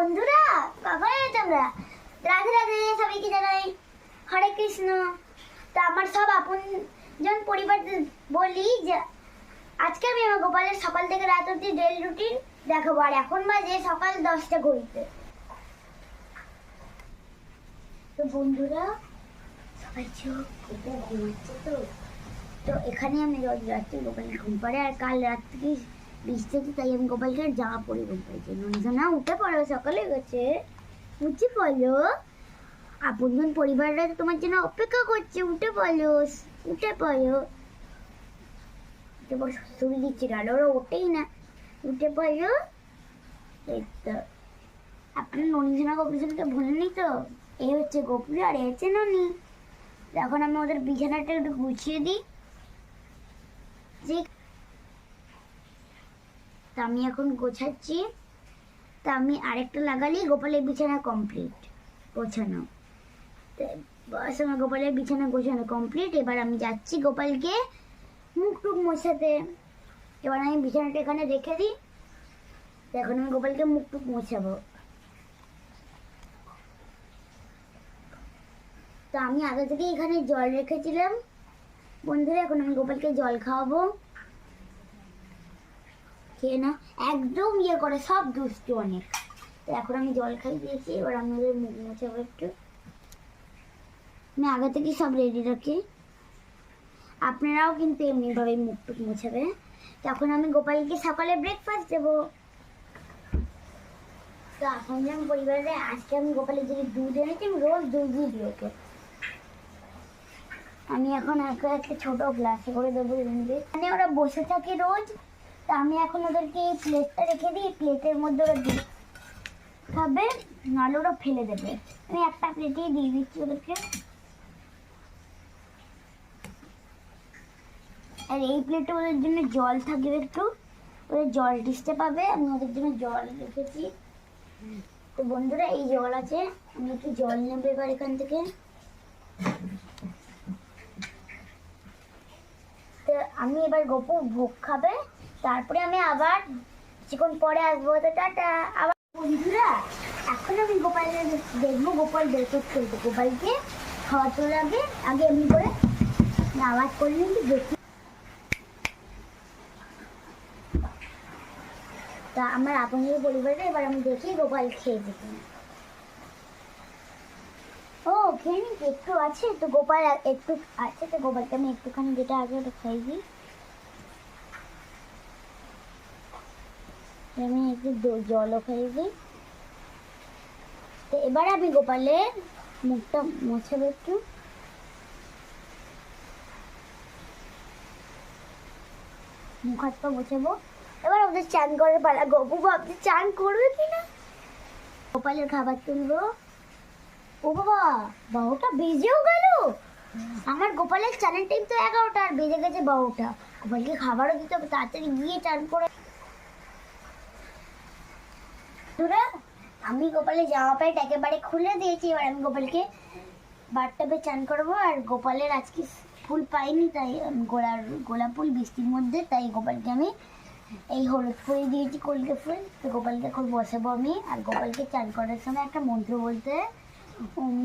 বন্ধুরা কখন এলে তোমরা রাধে রাধে সবাইকে জানাই হরে কৃষ্ণ। তা আমার সব আপন জন পরিবার বলি যে, আজকে আমি আমার গোপালের সকাল থেকে রাত অব্দি ডেল রুটিন দেখাবো। আর এখন বাজে সকাল দশটা ঘড়িতে। তো বন্ধুরা, সবাই ঘুমাচ্ছে তো? তো এখানে আমি রোজ রাত্রে গোপালের ঘুম পাড়ে, আর কাল রাত থেকে বৃষ্টি হচ্ছে তাই আমি গোপালকে জামা পরে ঘুম পাড়েছি নন্দনা উঠে পড়ো, সকালে গেছে। উঠে পড়ো। আপনজন পরিবাররা তোমার জন্য অপেক্ষা করছে, উঠে পড়ো উঠে পড়ো। উঠে পড়ো শুরু দিচ্ছে গেল ওরা ওঠেই না। উঠে পড়ো। এই তো। আপনার নন্দনা গোপীজনকে ভুলেনি তো? এই হচ্ছে গোপী আর এ হচ্ছে ননি। এখন আমি ওদের বিছানাটা একটু গুছিয়ে দিই। যে তা আমি এখন গোছাচ্ছি। তা আমি আরেকটা লাগালেই গোপালের বিছানা কমপ্লিট গোছানো। বাস, আমার গোপালের বিছানা গোছানো কমপ্লিট এবার আমি যাচ্ছি গোপালকে মুখ টুক মোছাতে। এবার আমি বিছানাটা এখানে রেখে দিই। এখন আমি গোপালকে মুখ টুক মোছাবো। তো আমি আগে থেকে এখানে জল রেখেছিলাম। বন্ধুরা, এখন আমি গোপালকে জল খাওয়াবো। খেয়ে না, একদম ইয়ে করে, সব দুষ্টু অনেক। তো এখন আমি জল খাই দিয়েছি, এবার আমি ওদের মুখ মোছাবো একটু। আমি আগে থেকে সব রেডি রাখি। আপনারাও কিন্তু এমনিভাবে মুখ টুক মোছাবে তখন আমি গোপালকে সকালে ব্রেকফাস্ট দেবো। তো এখন যে আমি পরিবারে, আজকে আমি গোপালের যদি দুধ এনেছি, আমি রোজ দুধ দিই ওকে। আমি এখন একটা একটা ছোট গ্লাসে করে দেবো মানে ওরা বসে থাকে রোজ আমি এখন ওদেরকে এই প্লেটটা রেখে দিই প্লেটের মধ্যে ওরা দুধ খাবে, নাহলে ওরা ফেলে দেবে। আমি একটা প্লেটেই দিয়ে দিচ্ছি ওদেরকে। আর এই প্লেটে ওদের জন্য জল থাকবে একটু। ওদের জল ডিসতে পাবে, আমি ওদের জন্য জল রেখেছি। তো বন্ধুরা, এই জল আছে, আমি একটু জল নেব এবার এখান থেকে। তো আমি এবার গপু ভোগ খাবে। তারপরে আমি আবার কিছুক্ষণ পরে আসব, তো টাটা। আবার বন্ধুরা, এখন আমি গোপালের দেখব, গোপাল বের করতে গোপালকে খাওয়াতে লাগে আগে আগে এমনি করে আওয়াজ করে নিচ্ছি দেখি। তা আমার আপনের পরিবারে এবার আমি দেখি গোপাল খেয়ে দেখি ও, খেয়ে একটু আছে, তো গোপাল একটু আছে, তো গোপালকে আমি একটুখানি যেটা আগে ওটা খাই দিই আমি একটু জলও খাই দিই। তো এবার আমি গোপালের মুখটা মোছাবো একটু। মুখ হাত পা মোছাবো। এবার ওদের চান করে পালা। গপু ভাবছে, চান করবে কি না? গোপালের খাবার তুলবো। ও বাবা, বারোটা বেজেও গেল। আমার গোপালের চানের টাইম তো এগারোটা, আর বেজে গেছে বারোটা। গোপালকে খাবারও দিতে হবে, তাড়াতাড়ি গিয়ে চান করে বন্ধুরা, আমি গোপালের জামা প্যান্ট একেবারে খুলে দিয়েছি এবার আমি গোপালকে বাথটাবে চান করব আর গোপালের আজকে ফুল পাইনি তাই গোলার গোলাপ ফুল বৃষ্টির মধ্যে তাই গোপালকে আমি এই হলুদ ফুল দিয়েছি কলকে ফুল। তো গোপালকে এখন বসাবো আমি আর গোপালকে চান করার সময় একটা মন্ত্র বলতে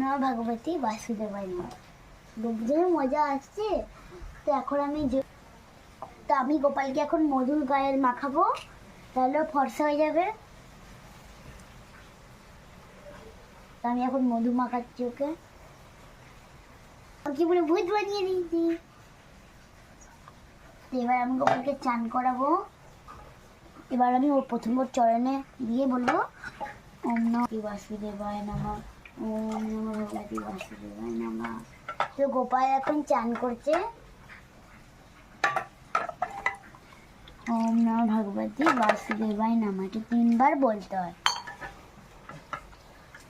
নমঃ ভগবতী বাসুদেবায় নমঃ। বুঝে মজা আসছে। তো এখন আমি তো আমি গোপালকে এখন মধুর গায়ের মাখাবো তাহলে ফর্সা হয়ে যাবে। আমি এখন মধু মাখাচ্ছি, ওকে? কি বলে ভূত বানিয়ে দিয়েছি এবার আমি গোপালকে চান করাবো। এবার আমি ওর প্রথম ওর চরণে দিয়ে বলব, ওম নমঃ বাসুদেবায় নমঃ, ওম নমঃ ভগবতী বাসুদেবায় নমঃ। তো গোপাল এখন চান করছে, ওম নমঃ ভগবতী বাসুদেবায় নমঃ। এটা তিনবার বলতে হয়।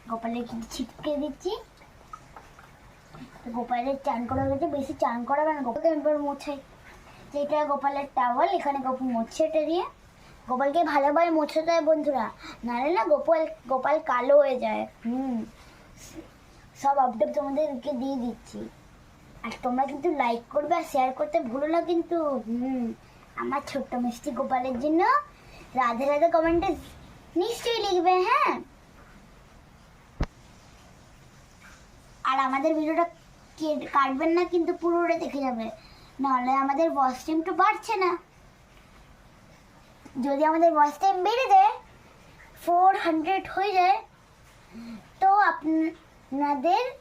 কিন্তু ছিটকে দিচ্ছি। গোপালের চান করা গেছে, বেশি চান করাবে না। গোপালকে এবার মোছাই। যেটা গোপালের টাওয়াল এখানে গোপু মোছে এটা দিয়ে। গোপালকে ভালোভাবে মোছাতে হয় বন্ধুরা। নাহলে না গোপাল গোপাল কালো হয়ে যায়। হুম। সব আপডেট তোমাদেরকে দিয়ে দিচ্ছি। আর তোমরা কিন্তু লাইক করবে আর শেয়ার করতে ভুলো না কিন্তু। হুম। আমার ছোট্ট মিষ্টি গোপালের জন্য রাধে রাধে কমেন্টে নিশ্চয়ই লিখবে হ্যাঁ? আর আমাদের ভিডিওটা কেট- কাটবেন না, কিন্তু পুরোটা দেখে যাবে। নাহলে আমাদের ওয়াচ তো বাড়ছে না। যদি আমাদের ওয়াচ টাইম বেড়ে যায় ফোর হান্ড্রেড হয়ে যায়, তো আপনাদের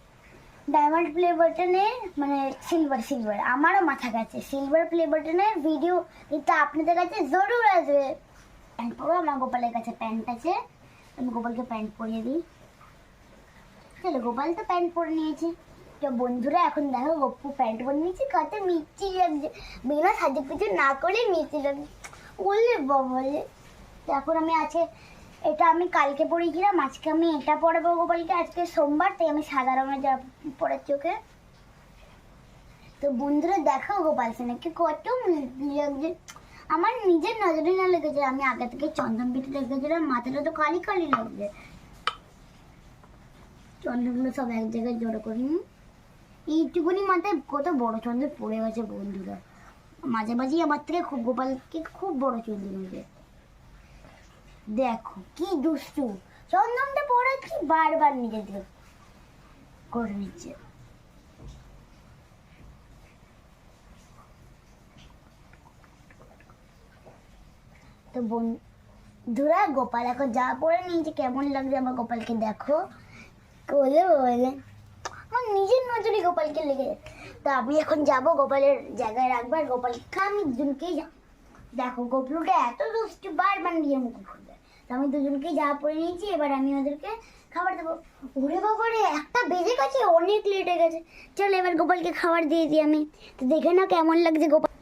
ডায়মন্ড প্লে বাটনের মানে সিলভার সিলভার আমারও মাথা গেছে। সিলভার প্লে বাটনের ভিডিও কিন্তু আপনাদের কাছে জরুর আসবে। প্যান্ট পরো আমার গোপালের কাছে প্যান্ট আছে। আমি গোপালকে প্যান্ট পরিয়ে দিই। চলো, গোপাল তো প্যান্ট পরে নিয়েছে। তো বন্ধুরা, এখন দেখো, গপ্পু প্যান্ট পরে নিয়েছে, কত মিষ্টি লাগছে। বিনা সাজে কিছু না করে মিষ্টি লাগছে। বললে বলে এখন আমি আছে, এটা আমি কালকে পরেছিলাম আজকে আমি এটা পরাবো গোপালকে, আজকে সোমবার, তাই আমি সাদা রঙের যা পরে চোখে তো বন্ধুরা, দেখো গোপাল সেনাকে কত লাগছে। আমার নিজের নজরে না লেগেছে, আমি আগে থেকে চন্দন পিঠে রেখেছিলাম, মাথাটা তো কালি কালি লাগছে। চন্দনগুলো সব এক জায়গায় জড়ো করিনি এইটুকুনি মাথায় কত বড় চন্দন পড়ে গেছে বন্ধুরা। মাঝে মাঝেই আমার থেকে খুব গোপালকে খুব বড় চন্দন হয়েছে দেখো কি দুষ্টু। চন্দনটা পড়াচ্ছি বারবার নিজে করে নিচ্ছে। তো বন্ধুরা, গোপাল এখন যা পরে নিয়েছে, কেমন লাগছে আমার গোপালকে দেখো। বলে বলে। আমার নিজের নজরে গোপালকে লেগে যায়। তো আমি এখন যাব গোপালের জায়গায় রাখব আর গোপালকে আমি দুজনকেই যা দেখো গোপলুটা এত দুষ্টু বারবার নিজের মুখে খুলবে তো আমি দুজনকেই যা পরে নিয়েছি, এবার আমি ওদেরকে খাবার দেবো। ওরে বাবারে, একটা বেজে গেছে, অনেক লেট হয়ে গেছে। চলো এবার গোপালকে খাবার দিয়ে দিই আমি। তো দেখে না কেমন লাগছে গোপাল।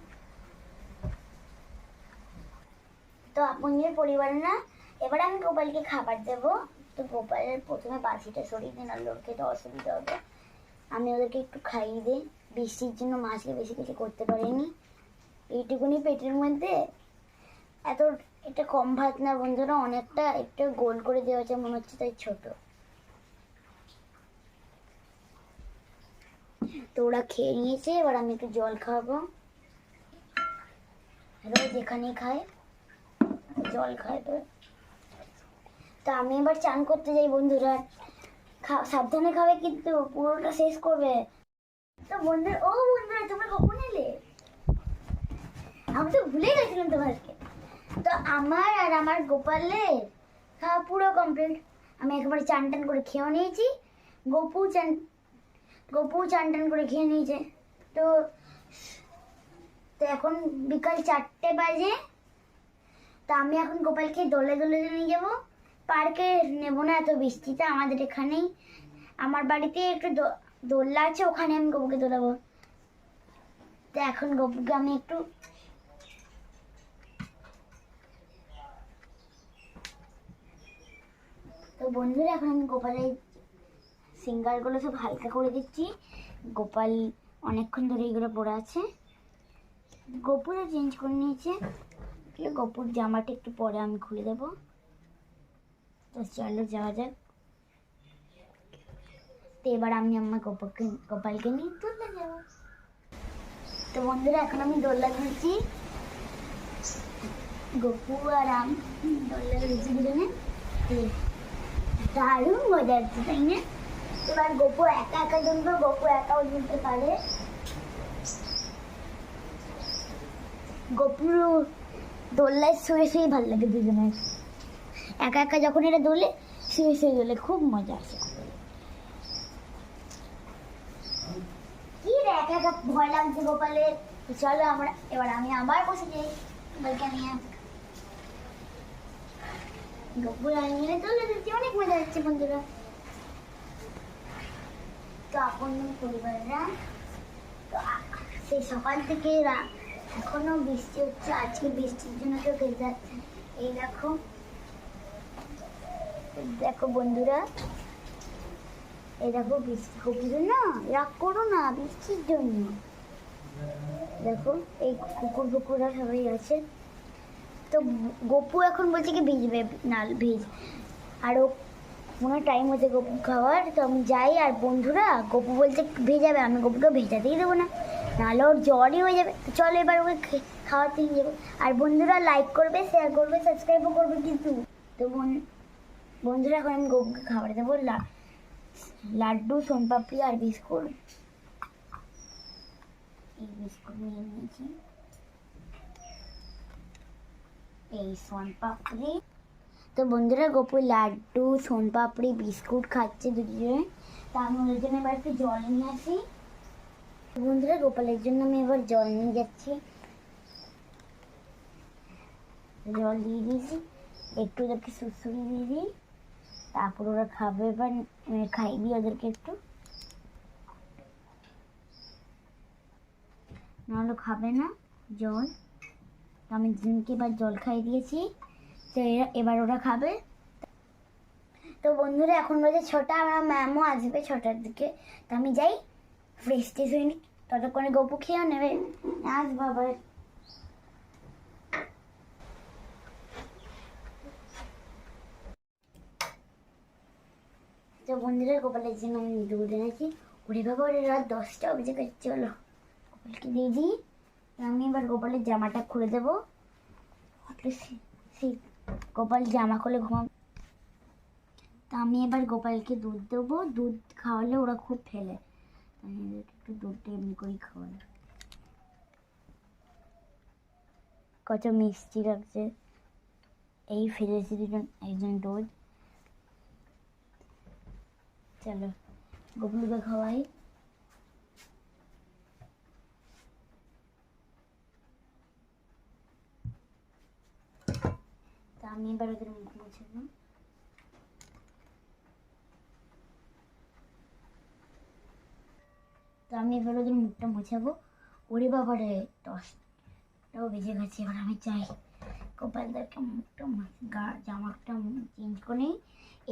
তো আপনাদের পরিবারে না, এবার আমি গোপালকে খাবার দেবো। তো গোপালের প্রথমে বাসিটা সরিয়ে দিন আর লোক তো অসুবিধা হবে। আমি ওদেরকে একটু খাইয়ে দিই। বৃষ্টির জন্য মাছকে বেশি কিছু করতে পারিনি। এইটুকুনি পেটের মধ্যে। এত, এটা কম ভাত না বন্ধুরা, অনেকটা একটু গোল করে দেওয়া হচ্ছে মনে হচ্ছে তাই ছোট। তো ওরা খেয়ে নিয়েছে, এবার আমি একটু জল খাওয়াবো রোজ এখানেই খায়। জল খায় তো। তো আমি এবার চান করতে যাই বন্ধুরা। সাবধানে খাবে কিন্তু, পুরোটা শেষ করবে। তো বন্ধুরা, ও বন্ধুরা, তোমরা কখন এলে? আমি তো ভুলে গেছিলাম তোমাকে তো আমার আর আমার গোপালের খাওয়া পুরো কমপ্লিট আমি একবারে চান টান করে খেয়েও নিয়েছি। গপু চান গপু চান টান করে খেয়ে নিয়েছে। তো তো এখন বিকাল চারটে বাজে। তা আমি এখন গোপালকে দলে দলে নিয়ে যাব। পার্কে নেব না এত বৃষ্টিতে আমাদের এখানেই। আমার বাড়িতে একটু দো- দোলনা আছে, ওখানে আমি গপুকে দোলাবো তো এখন গপুকে আমি একটু তো বন্ধুরা, এখন আমি গোপালের সিঙ্গারগুলো সব হালকা করে দিচ্ছি। গোপাল অনেকক্ষণ ধরে এগুলো পড়ে আছে। গোপুরও চেঞ্জ করে নিয়েছে। গোপুর জামাটা একটু পরে আমি খুলে দেবো। তো চলো যাওয়া যাক তো এবার আমি আমার গোপালকে গোপালকে নিয়ে যাব তো বন্ধুরা এখন আমি দোল্লা খেলছি গপু আর আমি দুজনে দারুণ মজা হচ্ছে তাই না এবার গপু একা একা জমবে গপু একাও জমতে পারে গপুর দোল্লায় শুয়ে শুয়ে ভালো লাগে দুজনের একা একা যখন এটা দোলে শুয়ে শুয়ে দোলে খুব মজা আসে। কি রে, একা একা ভয় লাগছে গোপালের? চলো আমরা, এবার আমি আবার বসে যাই অনেক মজা হচ্ছে তো তো সেই সকাল থেকে এখনও বৃষ্টি হচ্ছে, আজকে বৃষ্টির জন্য কেউ ভেজে যাচ্ছে এই দেখো দেখো বন্ধুরা, এই দেখো বৃষ্টি কপুরে না, রাগ করো না, বৃষ্টির জন্য। দেখো, এই কুকুর কুকুররা সবাই আছে। তো গপু এখন বলছে কি ভিজবে, না, ভিজ। আর ও মনে টাইম হচ্ছে গপু খাওয়ার, তো আমি যাই। আর বন্ধুরা, গপু বলছে ভেজাবে, আমি গপুকে ভেজাতেই দেবো না। নাহলে ওর জ্বরই হয়ে যাবে। চলো এবার ওকে খাওয়াতে নিয়ে যাব। আর বন্ধুরা লাইক করবে শেয়ার করবে সাবস্ক্রাইবও করবে কিন্তু। তো বোন বন্ধুরা, এখন আমি গপুকে খাবার দেবো। লাড্ডু, সোনপাপড়ি আর বিস্কুট। এই বিস্কুট নিয়ে নিয়েছি। এই সোনপাপড়ি। তো বন্ধুরা, গোপু লাড্ডু, সোনপাপড়ি, বিস্কুট খাচ্ছে দুজনে। তা আমি ওদের জন্য এবার একটু জল নিয়ে আসি। বন্ধুরা, গোপালের জন্য আমি এবার জল নিয়ে যাচ্ছি। জল দিয়ে দিয়েছি। একটু ওদেরকে সুসুরি দিয়ে দিই। তারপর ওরা খাবে, এবার আমি খাই দিই ওদেরকে একটু। নাহলে খাবে না, জল। আমি দিনকে এবার জল খাই দিয়েছি। তো এবার ওরা খাবে। তো বন্ধুরা, এখন বাজে ছটা, আমার ম্যামও আসবে ছটার দিকে। তো আমি যাই ফ্রেশ হয়ে নিই ততক্ষণে গপু খেয়েও নেবে। আসব আবার তো বন্ধুরা গোপালের জন্য আমি দুধ এনেছি বাবা ওরে রাত দশটা বেজে গেছে চলো গোপালকে দিয়ে দিই। আমি এবার গোপালের জামাটা খুলে দেবো। গোপাল জামা খুলে ঘুমাম তা আমি এবার গোপালকে দুধ দেবো। দুধ খাওয়ালে ওরা খুব ফেলে। আমি একটু দুধটা এমনি করেই খাওয়াই। কত মিষ্টি লাগছে। এই ফেলেছি দুজন, একজন দুধ। চলো গোপলুকে খাওয়াই তা আমি এবার ওদের মুখ মুছে দিলাম তো আমি এবার ওদের মুখটা মুছাবো। ওরে বাবারে দশটাও বেজে গেছে, এবার আমি চাই কপালদারকে মুখটা গা, জামাটা চেঞ্জ করে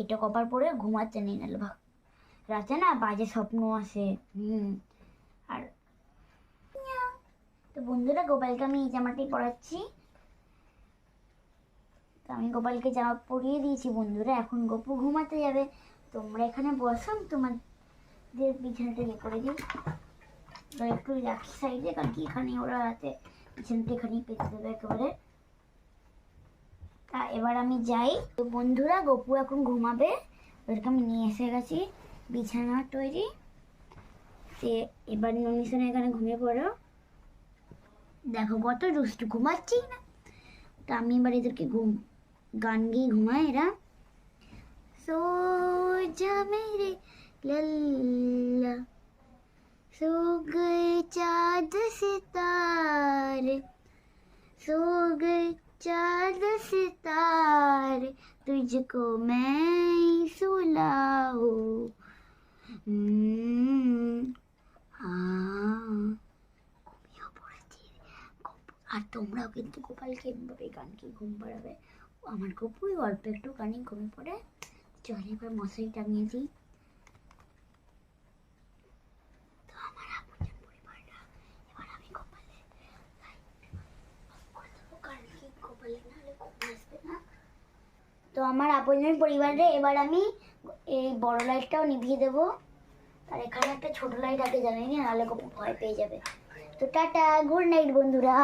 এটা কপাল পরে ঘুমাতে নিয়ে নাহলে ভাব রাতে না বাজে স্বপ্ন আসে। হুম। আর তো বন্ধুরা গোপালকে আমি এই জামাটাই পরাচ্ছি। তো আমি গোপালকে জামা পরিয়ে দিয়েছি বন্ধুরা এখন গপু ঘুমাতে যাবে। তোমরা এখানে বসো আমি তোমাদের বিছানাটা ইয়ে করে দিই। তো একটু রাখি সাইডে কারণ কি এখানে ওরা রাতে বিছানাটা এখানেই পেতে দেবে একেবারে। তা এবার আমি যাই। তো বন্ধুরা গপু এখন ঘুমাবে ওদেরকে আমি নিয়ে এসে গেছি। বিছানা তৈরি সে এবার নমিশনে এখানে ঘুমিয়ে পড়ো দেখো কত দুষ্টু ঘুমাচ্ছি না তো আমি এবার এদেরকে ঘুম গান গিয়ে ঘুমায় এরা সো যা মেরে लल्ला सो गए चाँद सितारे सो गए चाँद सितारे तुझको मैं ही सुलाऊं ঘুমিয়ে পড়েছি আর তোমরাও কিন্তু গোপালকে এভাবে গানকে ঘুম পাড়াবে আমার গপুই অল্প একটু গানে ঘুমিয়ে পড়ে চলে এবার মশারি টাঙিয়ে দিই তো আমার আপনজন পরিবারে এবার আমি এই বড় লাইটটাও নিভিয়ে দেবো। আর এখানে একটা ছোট লাইট আগে জানাই না নাহলে খুব ভয় পেয়ে যাবে। তো টাটা গুড নাইট বন্ধুরা।